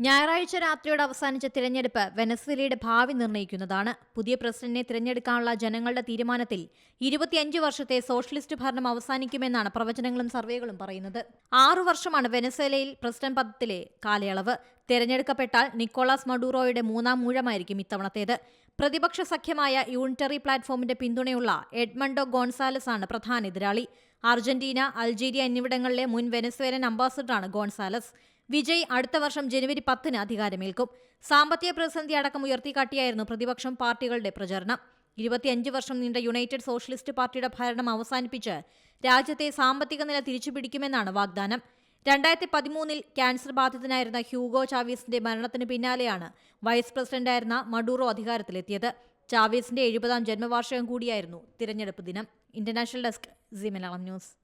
ഞായറാഴ്ച രാത്രിയോടെ അവസാനിച്ച തിരഞ്ഞെടുപ്പ് വെനസ്വേലയുടെ ഭാവി നിർണയിക്കുന്നതാണ്. പുതിയ പ്രസിഡന്റിനെ തിരഞ്ഞെടുക്കാനുള്ള ജനങ്ങളുടെ തീരുമാനത്തിൽ ഇരുപത്തിയഞ്ച് വർഷത്തെ സോഷ്യലിസ്റ്റ് ഭരണം അവസാനിക്കുമെന്നാണ് പ്രവചനങ്ങളും സർവേകളും പറയുന്നത്. ആറു വർഷമാണ് വെനസ്വേലയിൽ പ്രസിഡന്റ് പദത്തിലെ കാലയളവ്. തിരഞ്ഞെടുക്കപ്പെട്ടാൽ നിക്കോളാസ് മഡൂറോയുടെ മൂന്നാം മൂഴമായിരിക്കും ഇത്തവണത്തേത്. പ്രതിപക്ഷ സഖ്യമായ യൂണിറ്ററി പ്ലാറ്റ്ഫോമിന്റെ പിന്തുണയുള്ള എഡ്മണ്ടോ ഗോൺസാലസ് ആണ് പ്രധാന എതിരാളി. അർജന്റീന അൾജീരിയ എന്നിവിടങ്ങളിലെ മുൻ വെനസ്വേലൻ അംബാസഡറാണ് ഗോൺസാലസ്. വിജയ് അടുത്ത വർഷം ജനുവരി പത്തിന് അധികാരമേൽക്കും. സാമ്പത്തിക പ്രതിസന്ധി അടക്കം ഉയർത്തിക്കാട്ടിയായിരുന്നു പ്രതിപക്ഷം പാർട്ടികളുടെ പ്രചരണം. ഇരുപത്തിയഞ്ച് വർഷം നീണ്ട യുണൈറ്റഡ് സോഷ്യലിസ്റ്റ് പാർട്ടിയുടെ ഭരണം അവസാനിപ്പിച്ച് രാജ്യത്തെ സാമ്പത്തിക നില തിരിച്ചുപിടിക്കുമെന്നാണ് വാഗ്ദാനം. രണ്ടായിരത്തി പതിമൂന്നിൽ ക്യാൻസർ ബാധിതനായിരുന്ന ഹ്യൂഗോ ചാവീസിന്റെ മരണത്തിന് പിന്നാലെയാണ് വൈസ് പ്രസിഡന്റായിരുന്ന മഡൂറോ അധികാരത്തിലെത്തിയത്. ചാവീസിന്റെ എഴുപതാം ജന്മവാർഷികം കൂടിയായിരുന്നു തിരഞ്ഞെടുപ്പ് ദിനം. International desk C news.